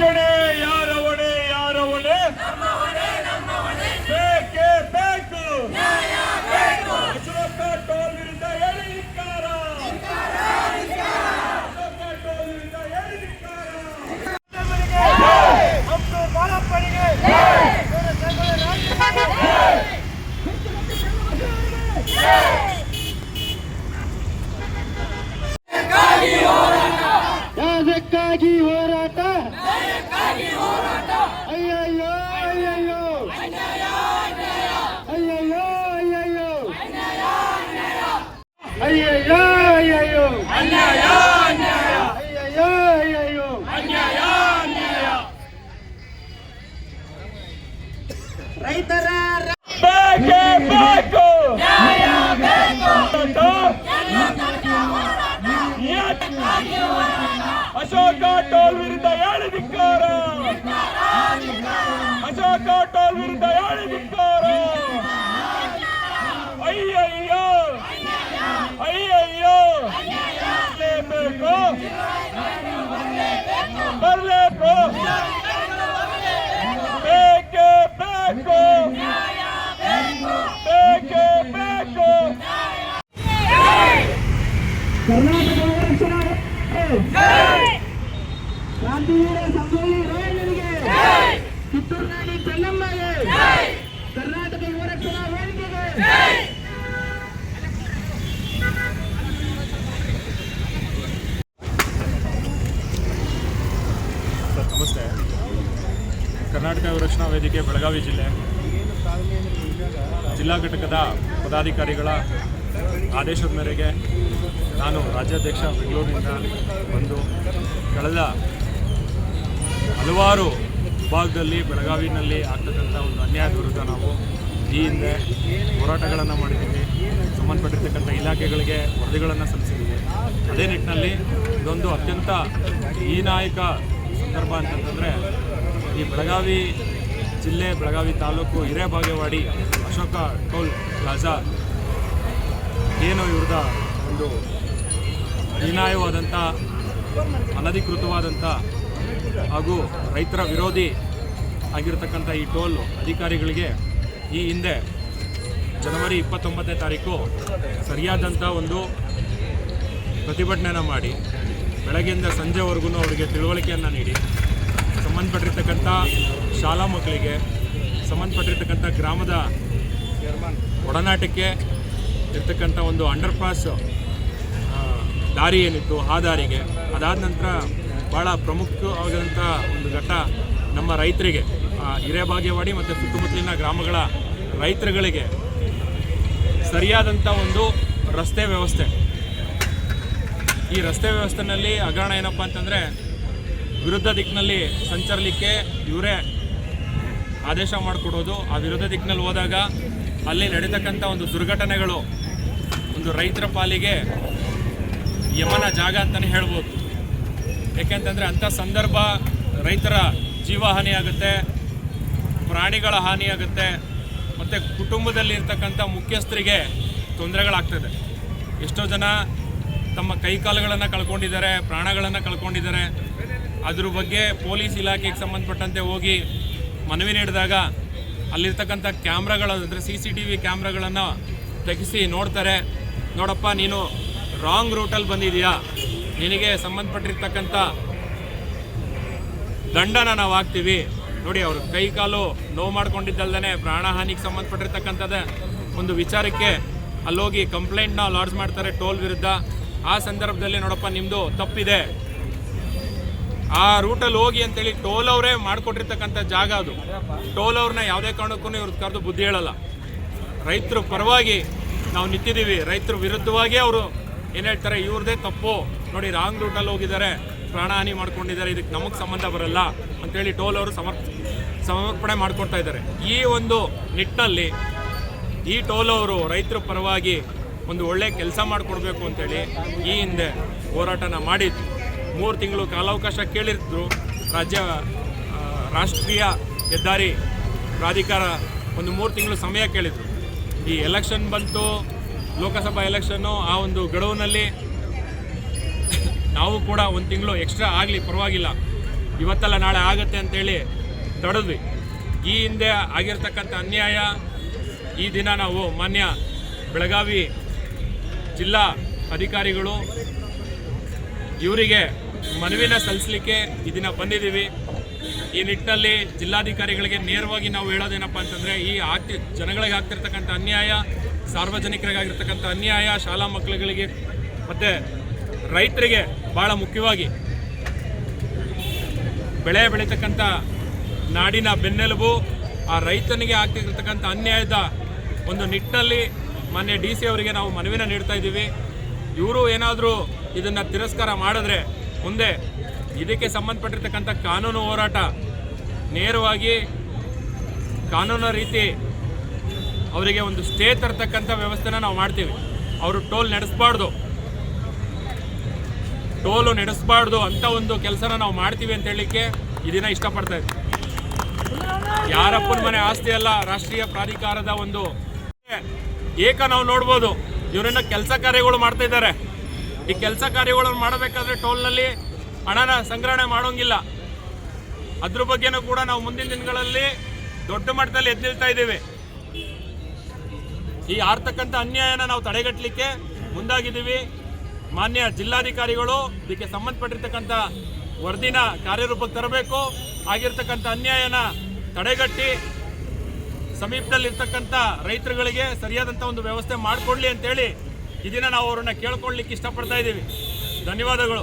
ರಕ್ಷಣೆ ಯಾರ ಹೊಣೆ ಯಾರ ಹೊಣೆ ಬೇಕೇ ಬೇಕು. ಅಶೋಕ ಟೋಲ್ ವಿರುದ್ಧ ಹೇಳಿ ಧಿಕ್ಕಾರ. ಅಶೋಕ ಟೋಲ್ ವಿರುದ್ಧ ಹೇಳಿ ಧಿಕ್ಕಾರ. ಮತ್ತು ಬಾಲಪ್ಪನಿಗೆ ಯಾದಕ್ಕಾಗಿ ಹೋರಾಟ? ಅಯ್ಯಯ್ಯೋ ಅಯ್ಯಯ್ಯೋ ಅನ್ಯಾಯ ಅನ್ಯಾಯ ಅಯ್ಯಯ್ಯೋ ಅಯ್ಯಯ್ಯೋ ಅನ್ಯಾಯ ಅನ್ಯಾಯ ರೈತರ ಬೇಕೇ ಬೇಕು ಅಶೋಕ ಟೋಲ್ ವಿರುದ್ಧ ಹೇಳಿ ಧಿಕ್ಕಾರ ಅಶೋಕ ಟೋಲ್ ವಿರುದ್ಧ ಹೇಳಿ ಧಿಕ್ಕಾರ ಅಯ್ಯಯ್ಯೋ! ಅಯ್ಯಯ್ಯೋ! ಬೇಕು ಬರಲೇಬೇಕು! ಬೇಕೇ ಬೇಕು! ಬೇಕೇ ಬೇಕು! ಕರ್ನಾಟಕ ರಕ್ಷಣಾ ಕ್ರಾಂತಿವೀರ ಚೆನ್ನಮ್ಮಗೆ ಕರ್ನಾಟಕ ಯುವ ರಕ್ಷಣಾ ವೇದಿಕೆಗೆ. ಸರ್ ನಮಸ್ತೆ. ಕರ್ನಾಟಕ ರಕ್ಷಣಾ ವೇದಿಕೆ ಬೆಳಗಾವಿ ಜಿಲ್ಲೆ. ಜಿಲ್ಲಾ ಘಟಕದ ಪದಾಧಿಕಾರಿಗಳ ಆದೇಶದ ಮೇರೆಗೆ ನಾನು ರಾಜ್ಯಾಧ್ಯಕ್ಷ ಬೆಂಗಳೂರಿನಿಂದ ಬಂದು ಕಳೆದ ಹಲವಾರು ವಿಭಾಗದಲ್ಲಿ ಬೆಳಗಾವಿನಲ್ಲಿ ಆಗ್ತಕ್ಕಂಥ ಒಂದು ಅನ್ಯಾಯದ ವಿರುದ್ಧ ನಾವು ಈ ಹಿಂದೆ ಹೋರಾಟಗಳನ್ನು ಮಾಡಿದ್ದೀವಿ. ಸಂಬಂಧಪಟ್ಟಿರ್ತಕ್ಕಂಥ ಇಲಾಖೆಗಳಿಗೆ ವರದಿಗಳನ್ನು ಸಲ್ಲಿಸಿದ್ದೀವಿ. ಅದೇ ನಿಟ್ಟಿನಲ್ಲಿ ಇದೊಂದು ಅತ್ಯಂತ ಹೀನಾಯಕ ಸಂದರ್ಭ ಅಂತಂತಂದರೆ, ಈ ಬೆಳಗಾವಿ ಜಿಲ್ಲೆ, ಬೆಳಗಾವಿ ತಾಲೂಕು ಹಿರೇಬಾಗೇವಾಡಿ ಅಶೋಕ ಟೋಲ್ ಪ್ಲಾಜಾ ಏನು ಇವ್ರದ ಒಂದು ಹೀನಾಯವಾದಂಥ, ಅನಧಿಕೃತವಾದಂಥ ಹಾಗೂ ರೈತರ ವಿರೋಧಿ ಆಗಿರ್ತಕ್ಕಂಥ ಈ ಟೋಲ್ ಅಧಿಕಾರಿಗಳಿಗೆ ಈ ಹಿಂದೆ ಜನವರಿ ಇಪ್ಪತ್ತೊಂಬತ್ತನೇ ತಾರೀಕು ಸರಿಯಾದಂಥ ಒಂದು ಪ್ರತಿಭಟನೆಯನ್ನು ಮಾಡಿ, ಬೆಳಗ್ಗೆಯಿಂದ ಸಂಜೆವರೆಗೂ ಅವರಿಗೆ ತಿಳುವಳಿಕೆಯನ್ನು ನೀಡಿ ಸಂಬಂಧಪಟ್ಟಿರ್ತಕ್ಕಂಥ ಶಾಲಾ ಮಕ್ಕಳಿಗೆ ಸಂಬಂಧಪಟ್ಟಿರ್ತಕ್ಕಂಥ ಗ್ರಾಮದ ಒಡನಾಟಕ್ಕೆ ಇರ್ತಕ್ಕಂಥ ಒಂದು ಅಂಡರ್ ಪಾಸ್ ದಾರಿ ಏನಿತ್ತು, ಆ ದಾರಿಗೆ, ಅದಾದ ನಂತರ ಭಾಳ ಪ್ರಮುಖವಾಗಿರುವಂಥ ಒಂದು ಘಟ್ಟ ನಮ್ಮ ರೈತರಿಗೆ ಆ, ಹಿರೇಬಾಗೇವಾಡಿ ಮತ್ತು ಸುತ್ತಮುತ್ತಲಿನ ಗ್ರಾಮಗಳ ರೈತರುಗಳಿಗೆ ಸರಿಯಾದಂಥ ಒಂದು ರಸ್ತೆ ವ್ಯವಸ್ಥೆ. ಈ ರಸ್ತೆ ವ್ಯವಸ್ಥೆನಲ್ಲಿ ಹಗರಣ ಏನಪ್ಪ ಅಂತಂದರೆ ವಿರುದ್ಧ ದಿಕ್ಕಿನಲ್ಲಿ ಸಂಚರಲಿಕ್ಕೆ ಇವರೇ ಆದೇಶ ಮಾಡಿಕೊಡೋದು. ಆ ವಿರುದ್ಧ ದಿಕ್ಕಿನಲ್ಲಿ ಹೋದಾಗ ಅಲ್ಲಿ ನಡೀತಕ್ಕಂಥ ಒಂದು ದುರ್ಘಟನೆಗಳು ಒಂದು ರೈತರ ಪಾಲಿಗೆ ಯಮನ ಜಾಗ ಅಂತಲೇ ಹೇಳ್ಬೋದು. ಯಾಕೆಂತಂದರೆ ಅಂಥ ಸಂದರ್ಭ ರೈತರ ಜೀವ ಹಾನಿಯಾಗುತ್ತೆ ಪ್ರಾಣಿಗಳ ಹಾನಿಯಾಗುತ್ತೆ ಮತ್ತು ಕುಟುಂಬದಲ್ಲಿ ಇರ್ತಕ್ಕಂಥ ಮುಖ್ಯಸ್ಥರಿಗೆ ತೊಂದರೆಗಳಾಗ್ತದೆ. ಎಷ್ಟೋ ಜನ ತಮ್ಮ ಕೈಕಾಲುಗಳನ್ನು ಕಳ್ಕೊಂಡಿದ್ದಾರೆ, ಪ್ರಾಣಗಳನ್ನು ಕಳ್ಕೊಂಡಿದ್ದಾರೆ. ಅದ್ರ ಬಗ್ಗೆ ಪೊಲೀಸ್ ಇಲಾಖೆಗೆ ಸಂಬಂಧಪಟ್ಟಂತೆ ಹೋಗಿ ಮನವಿ ನೀಡಿದಾಗ ಅಲ್ಲಿರ್ತಕ್ಕಂಥ ಕ್ಯಾಮ್ರಾಗಳ, ಅಂದರೆ ಸಿ ಸಿ ಟಿ ವಿ ಕ್ಯಾಮ್ರಾಗಳನ್ನು ತೆಗೆಸಿ ನೋಡ್ತಾರೆ. ನೋಡಪ್ಪ, ನೀನು ರಾಂಗ್ ರೂಟಲ್ಲಿ ಬಂದಿದೆಯಾ ನಿನಗೆ ಸಂಬಂಧಪಟ್ಟಿರ್ತಕ್ಕಂಥ ದಂಡನ ನಾವು ಹಾಕ್ತೀವಿ. ನೋಡಿ, ಅವರು ಕೈ ಕಾಲು ನೋವು ಮಾಡ್ಕೊಂಡಿದ್ದಲ್ದೇ ಪ್ರಾಣಹಾನಿಗೆ ಸಂಬಂಧಪಟ್ಟಿರ್ತಕ್ಕಂಥದ್ದೇ ಒಂದು ವಿಚಾರಕ್ಕೆ ಅಲ್ಲೋಗಿ ಕಂಪ್ಲೇಂಟ್ನ ಲಾಡ್ಜ್ ಮಾಡ್ತಾರೆ ಟೋಲ್ ವಿರುದ್ಧ. ಆ ಸಂದರ್ಭದಲ್ಲಿ ನೋಡಪ್ಪ ನಿಮ್ಮದು ತಪ್ಪಿದೆ. ಆ ರೂಟಲ್ಲಿ ಹೋಗಿ ಅಂತೇಳಿ ಟೋಲ್ ಅವರೇ ಮಾಡಿಕೊಟ್ಟಿರ್ತಕ್ಕಂಥ ಜಾಗ ಅದು. ಟೋಲ್ ಅವ್ರನ್ನ ಯಾವುದೇ ಕಾರಣಕ್ಕೂ ಇವ್ರದ್ದು ಕರೆದು ಬುದ್ಧಿ ಹೇಳಲ್ಲ. ರೈತರು ಪರವಾಗಿ ನಾವು ನಿಂತಿದ್ದೀವಿ. ರೈತರ ವಿರುದ್ಧವಾಗಿ ಅವರು ಏನು ಹೇಳ್ತಾರೆ ಇವ್ರದೇ ತಪ್ಪು. ನೋಡಿ ರಾಂಗ್ ರೂಟಲ್ಲಿ ಹೋಗಿದ್ದಾರೆ. ಪ್ರಾಣಹಾನಿ ಮಾಡ್ಕೊಂಡಿದ್ದಾರೆ. ಇದಕ್ಕೆ ನಮಗೆ ಸಂಬಂಧ ಬರಲ್ಲ ಅಂತೇಳಿ ಟೋಲ್ ಅವರು ಸಮರ್ಪ ಸಮರ್ಪಣೆ ಮಾಡ್ಕೊಡ್ತಾ ಇದ್ದಾರೆ. ಈ ಒಂದು ನಿಟ್ಟಿನಲ್ಲಿ ಈ ಟೋಲ್ ಅವರು ರೈತರ ಪರವಾಗಿ ಒಂದು ಒಳ್ಳೆ ಕೆಲಸ ಮಾಡಿಕೊಡ್ಬೇಕು ಅಂತೇಳಿ ಈ ಹಿಂದೆ ಹೋರಾಟನ ಮಾಡಿದ್ದು ಮೂರು ತಿಂಗಳು ಕಾಲಾವಕಾಶ ಕೇಳಿದ್ರು. ರಾಜ್ಯ ರಾಷ್ಟ್ರೀಯ ಹೆದ್ದಾರಿ ಪ್ರಾಧಿಕಾರ ಒಂದು ಮೂರು ತಿಂಗಳು ಸಮಯ ಕೇಳಿದ್ರು. ಈ ಎಲೆಕ್ಷನ್ ಬಂತು ಲೋಕಸಭಾ ಎಲೆಕ್ಷನ್ನು ಆ ಒಂದು ಗಡುವಿನಲ್ಲಿ ನಾವು ಕೂಡ ಒಂದು ತಿಂಗಳು ಎಕ್ಸ್ಟ್ರಾ ಆಗಲಿ, ಪರವಾಗಿಲ್ಲ. ಇವತ್ತಲ್ಲ ನಾಳೆ ಆಗುತ್ತೆ ಅಂತೇಳಿ ತಡೆದ್ವಿ. ಈ ಹಿಂದೆ ಆಗಿರ್ತಕ್ಕಂಥ ಅನ್ಯಾಯ, ಈ ದಿನ ನಾವು ಮಾನ್ಯ ಬೆಳಗಾವಿ ಜಿಲ್ಲಾ ಅಧಿಕಾರಿಗಳು ಇವರಿಗೆ ಮನವಿನ ಸಲ್ಲಿಸಲಿಕ್ಕೆ ಈ ದಿನ ಬಂದಿದ್ದೀವಿ. ಈ ನಿಟ್ಟಿನಲ್ಲಿ ಜಿಲ್ಲಾಧಿಕಾರಿಗಳಿಗೆ ನೇರವಾಗಿ ನಾವು ಹೇಳೋದೇನಪ್ಪ ಅಂತಂದರೆ ಈ ಆಗ್ತಿ ಜನಗಳಿಗೆ ಆಗ್ತಿರ್ತಕ್ಕಂಥ ಅನ್ಯಾಯ ಸಾರ್ವಜನಿಕರಿಗಾಗಿರ್ತಕ್ಕಂಥ ಅನ್ಯಾಯ, ಶಾಲಾ ಮಕ್ಕಳುಗಳಿಗೆ ಮತ್ತು ರೈತರಿಗೆ ಭಾಳ ಮುಖ್ಯವಾಗಿ ಬೆಳೆ ಬೆಳೀತಕ್ಕಂಥ ನಾಡಿನ ಬೆನ್ನೆಲುಬು, ಆ ರೈತನಿಗೆ ಆಗ್ತಿರ್ತಕ್ಕಂಥ ಅನ್ಯಾಯದ ಒಂದು ನಿಟ್ಟಿನಲ್ಲಿ ಮಾನ್ಯ ಡಿ ಸಿ ಅವರಿಗೆ ನಾವು ಮನವಿನ ನೀಡ್ತಾ ಇದ್ದೀವಿ. ಇವರು ಏನಾದರೂ ಇದನ್ನು ತಿರಸ್ಕಾರ ಮಾಡಿದ್ರೆ ಮುಂದೆ ಇದಕ್ಕೆ ಸಂಬಂಧಪಟ್ಟಿರ್ತಕ್ಕಂಥ ಕಾನೂನು ಹೋರಾಟ ನೇರವಾಗಿ ಕಾನೂನು ರೀತಿ ಅವರಿಗೆ ಒಂದು ಸ್ಟೇ ತರ್ತಕ್ಕಂಥ ವ್ಯವಸ್ಥೆನ ನಾವು ಮಾಡ್ತೀವಿ. ಅವರು ಟೋಲ್ ನಡೆಸಬಾರ್ದು. ಟೋಲು ನಡೆಸಬಾರ್ದು ಅಂತ ಒಂದು ಕೆಲಸನ ನಾವು ಮಾಡ್ತೀವಿ ಅಂತ ಹೇಳಲಿಕ್ಕೆ ಇದನ್ನ ಇಷ್ಟಪಡ್ತಾ ಇದ್ದೀವಿ ಯಾರಪ್ಪನ ಮನೆ ಆಸ್ತಿ ಅಲ್ಲ, ರಾಷ್ಟ್ರೀಯ ಪ್ರಾಧಿಕಾರದ ಒಂದು ಏಕ ನಾವು ನೋಡ್ಬೋದು. ಇವರನ್ನ ಕೆಲಸ ಕಾರ್ಯಗಳು ಮಾಡ್ತಾ ಇದ್ದಾರೆ. ಈ ಕೆಲಸ ಕಾರ್ಯಗಳನ್ನು ಮಾಡಬೇಕಾದ್ರೆ ಟೋಲ್ನಲ್ಲಿ ಹಣನ ಸಂಗ್ರಹಣೆ ಮಾಡೋಂಗಿಲ್ಲ. ಅದ್ರ ಬಗ್ಗೆನೂ ಕೂಡ ನಾವು ಮುಂದಿನ ದಿನಗಳಲ್ಲಿ ದೊಡ್ಡ ಮಟ್ಟದಲ್ಲಿ ಎದ್ದು ನಿಲ್ತಾ ಇದ್ದೀವಿ. ಈ ಆರ್ತಕ್ಕಂಥ ಅನ್ಯಾಯನ ನಾವು ತಡೆಗಟ್ಟಲಿಕ್ಕೆ ಮುಂದಾಗಿದ್ದೀವಿ. ಮಾನ್ಯ ಜಿಲ್ಲಾಧಿಕಾರಿಗಳು, ಇದಕ್ಕೆ ಸಂಬಂಧಪಟ್ಟಿರ್ತಕ್ಕಂಥ ವರದಿನ ಕಾರ್ಯರೂಪಕ್ಕೆ ತರಬೇಕು. ಆಗಿರ್ತಕ್ಕಂಥ ಅನ್ಯಾಯನ ತಡೆಗಟ್ಟಿ ಸಮೀಪದಲ್ಲಿರ್ತಕ್ಕಂಥ ರೈತರುಗಳಿಗೆ ಸರಿಯಾದಂಥ ಒಂದು ವ್ಯವಸ್ಥೆ ಮಾಡಿಕೊಡ್ಲಿ ಅಂತೇಳಿ ಇದನ್ನು ನಾವು ಅವ್ರನ್ನ ಕೇಳ್ಕೊಳ್ಲಿಕ್ಕೆ ಇಷ್ಟಪಡ್ತಾ ಇದ್ದೀವಿ. ಧನ್ಯವಾದಗಳು.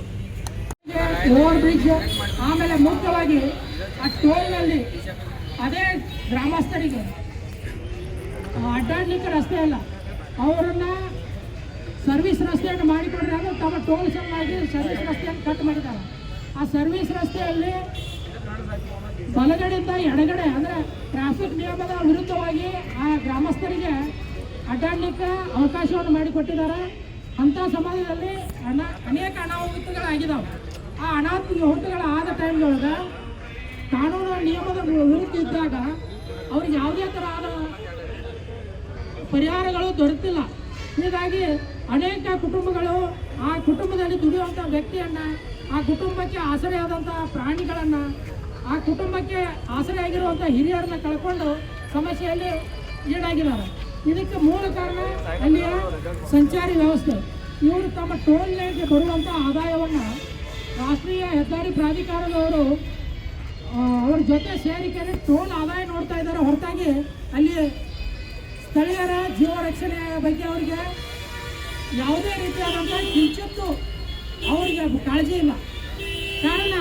ಬ್ರಿಡ್ಜ್ ಆಮೇಲೆ ಮುಖ್ಯವಾಗಿ ಆ ಟೋಲ್ನಲ್ಲಿ ಅದೇ ಗ್ರಾಮಸ್ಥರಿಗೆ ಅಡ್ಡಾಡ್ಲಿಕ್ಕೆ ರಸ್ತೆ ಇಲ್ಲ. ಅವರನ್ನ ಸರ್ವಿಸ್ ರಸ್ತೆಯನ್ನು ಮಾಡಿಕೊಂಡ್ರೆ ತಮ್ಮ ಟೋಲ್ ಸಲುವಾಗಿ ಸರ್ವಿಸ್ ರಸ್ತೆಯನ್ನು ಕಟ್ ಮಾಡಿದ್ದಾರೆ. ಆ ಸರ್ವಿಸ್ ರಸ್ತೆಯಲ್ಲಿ ಬಲಗಡೆಯಿಂದ ಎಡಗಡೆ ಅಂದರೆ ಟ್ರಾಫಿಕ್ ನಿಯಮದ ವಿರುದ್ಧವಾಗಿ ಆ ಗ್ರಾಮಸ್ಥರಿಗೆ ಅಡ್ಡಾಡ್ಲಿಕ್ಕೆ ಅವಕಾಶವನ್ನು ಮಾಡಿಕೊಟ್ಟಿದ್ದಾರೆ. ಅಂಥ ಸಮಾಜದಲ್ಲಿ ಅನ, ಅನೇಕ ಅನಾಹುತಗಳಾಗಿದ್ದಾವೆ. ಆ ಅನಾಹುತಗಳಾದ ಟೈಮ್ನೊಳಗೆ ಕಾನೂನು ನಿಯಮದ ವಿರುದ್ಧ ಇದ್ದಾಗ ಅವ್ರಿಗೆ ಯಾವುದೇ ಥರದ ಪರಿಹಾರಗಳು ದೊರೆತಿಲ್ಲ. ಹೀಗಾಗಿ ಅನೇಕ ಕುಟುಂಬಗಳು ಆ ಕುಟುಂಬದಲ್ಲಿ ದುಡಿಯುವಂಥ ವ್ಯಕ್ತಿಯನ್ನು, ಆ ಕುಟುಂಬಕ್ಕೆ ಆಸರೆಯಾದಂಥ ಪ್ರಾಣಿಗಳನ್ನು, ಆ ಕುಟುಂಬಕ್ಕೆ ಆಸರೆ ಆಗಿರುವಂಥ ಹಿರಿಯರನ್ನ ಕಳ್ಕೊಂಡು ಸಮಸ್ಯೆಯಲ್ಲಿ ಈಡಾಗಿದ್ದಾರೆ. ಇದಕ್ಕೆ ಮೂಲ ಕಾರಣ ಅಲ್ಲಿಯ ಸಂಚಾರಿ ವ್ಯವಸ್ಥೆ. ಇವರು ತಮ್ಮ ಟೋಲ್ಗೆ ಬರುವಂಥ ಆದಾಯವನ್ನು ರಾಷ್ಟ್ರೀಯ ಹೆದ್ದಾರಿ ಪ್ರಾಧಿಕಾರದವರು ಅವ್ರ ಜೊತೆ ಸೇರಿಕೆಯಲ್ಲಿ ಟೋಲ್ ಆದಾಯ ನೋಡ್ತಾ ಇದ್ದಾರೆ. ಹೊರತಾಗಿ ಅಲ್ಲಿ ಸ್ಥಳೀಯರ ಜೀವ ರಕ್ಷಣೆ ಬಗ್ಗೆ ಅವರಿಗೆ ಯಾವುದೇ ರೀತಿಯಾದಂಥ ಕಿಂಚಿತ್ತು ಅವರಿಗೆ ಕಾಳಜಿ ಇಲ್ಲ. ಕಾರಣ